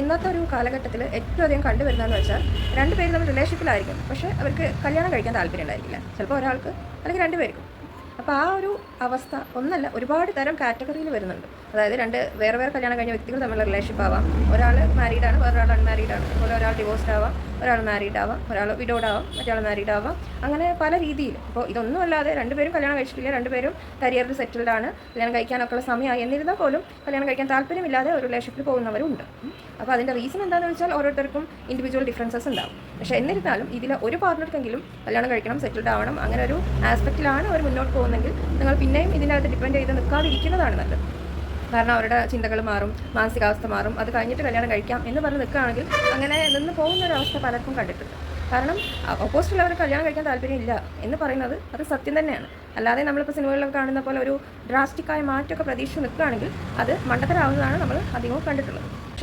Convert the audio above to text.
ഇന്നത്തെ ഒരു കാലഘട്ടത്തിൽ ഏറ്റവും അധികം കണ്ടുവരുന്നതെന്ന് വെച്ചാൽ രണ്ട് പേര് തമ്മിൽ റിലേഷൻഷിപ്പിലായിരിക്കും പക്ഷേ അവർക്ക് കല്യാണം കഴിക്കാൻ താല്പര്യം ഉണ്ടായിരിക്കില്ല. ചിലപ്പോൾ ഒരാൾക്ക് അല്ലെങ്കിൽ രണ്ട് പേർക്കും. അപ്പോൾ ആ ഒരു അവസ്ഥ ഒന്നല്ല ഒരുപാട് തരം കാറ്റഗറിയിൽ വരുന്നുണ്ട്. അതായത് രണ്ട് വേറെ വേറെ കല്യാണം കഴിഞ്ഞ വ്യക്തികൾ തമ്മിലുള്ള റിലേഷൻഷിപ്പ് ആവാം. ഒരാൾ മാരീഡാണ് വേറൊരാൾ അൺമാരീഡ് ആണ്. അതുപോലെ ഒരാൾ ഡിവോഴ്സ്ഡ് ആവാം ഒരാൾ മാരീഡ് ആവാം ഒരാൾ വിഡോഡ് ആവാം മറ്റൊരാൾ മാരീഡ് ആവാം. അങ്ങനെ പല രീതിയിൽ. അപ്പോൾ ഇതൊന്നും അല്ലാതെ രണ്ടുപേരും കല്യാണം കഴിച്ചിട്ടില്ല രണ്ടുപേരും കരിയറിൽ സെറ്റിൽഡ് ആണ്. കല്യാണം കഴിക്കാനൊക്കെ ഉള്ള സമയമായി. എന്നിരുന്നാൽ പോലും കല്യാണം കഴിക്കാൻ താല്പര്യമില്ലാതെ ഒരു റിലേഷൻഷിപ്പിൽ പോകുന്നവരുണ്ട് അപ്പോൾ അതിന്റെ റീസൺ എന്താണെന്ന് വെച്ചാൽ ഓരോരുത്തർക്കും ഇൻഡിവിജ്വൽ ഡിഫറൻസസ് ഉണ്ടാവും. പക്ഷേ എന്നിരുന്നാലും ഇതിൽ ഒരു പാർട്ണർക്കെങ്കിലും കല്യാണം കഴിക്കണം സെറ്റിൽഡ് ആവണം അങ്ങനെ ഒരു ആസ്പെക്റ്റിലാണ് അവർ മുന്നോട്ട് പോകുന്നതെങ്കിൽ നിങ്ങൾ പിന്നെയും ഇതിനകത്ത് ഡിപ്പെൻഡ് ചെയ്ത് നിൽക്കാതിരിക്കുന്നതാണ് നല്ലത്. കാരണം അവരുടെ ചിന്തകൾ മാറും മാനസികാവസ്ഥ മാറും. അത് കഴിഞ്ഞിട്ട് കല്യാണം കഴിക്കാം എന്ന് പറഞ്ഞ് നിൽക്കുകയാണെങ്കിൽ അങ്ങനെ നിന്ന് പോകുന്ന ഒരു അവസ്ഥ പലർക്കും കണ്ടിട്ടുണ്ട്. കാരണം ഓപ്പോസിറ്റുള്ളവർ കല്യാണം കഴിക്കാൻ താല്പര്യമില്ല എന്ന് പറയുന്നത് അത് സത്യം തന്നെയാണ്. അല്ലാതെ നമ്മളിപ്പോൾ സിനിമകളിലൊക്കെ കാണുന്ന പോലെ ഒരു ഡ്രാസ്റ്റിക്കായ മാറ്റമൊക്കെ പ്രതീക്ഷിച്ച് നിൽക്കുകയാണെങ്കിൽ അത് മണ്ടത്തരാവുന്നതാണ് നമ്മൾ അധികവും കണ്ടിട്ടുള്ളത്.